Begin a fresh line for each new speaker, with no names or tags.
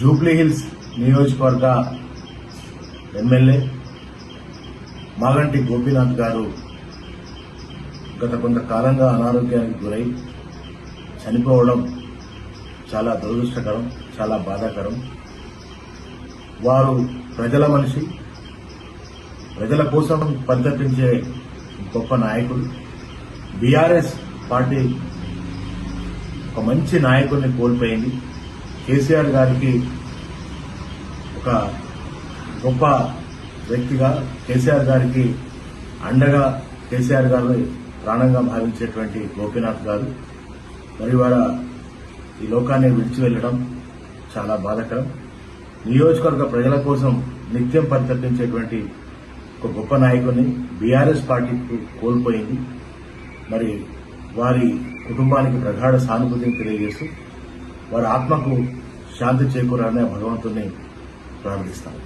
Jubilee Hills నియోజకవర్గ MLA Maganti Gopinath garu గత కొంతకాలంగా అనారోగ్యానికి గురై చనిపోవడం చాలా దురదృష్టకరం చాలా బాధాకరం. వారు ప్రజల మనిషి ప్రజల కోసం పరితపించే గొప్ప నాయకుడు బీఆర్ఎస్ పార్టీ ఒక మంచి నాయకుడిని కోల్పోయింది. కేసీఆర్ గారికి ఒక గొప్ప వ్యక్తిగా కేసీఆర్ గారికి అండగా కేసీఆర్ గారిని ప్రాణంగా భావించేటువంటి గోపీనాథ్ గారు. మరి వార ఈ లోకాన్ని విడిచి వెళ్ళడం చాలా బాధకరం. నియోజకవర్గ ప్రజల కోసం నిత్యం పరితపించేటువంటి ఒక గొప్ప నాయకుడిని బీఆర్ఎస్ పార్టీ కోల్పోయింది. మరి వారి కుటుంబానికి ప్రగాఢ సానుభూతిని తెలియజేస్తూ వారి ఆత్మకు శాంతి చేకూరాలని భగవంతుని ప్రార్థిస్తాను.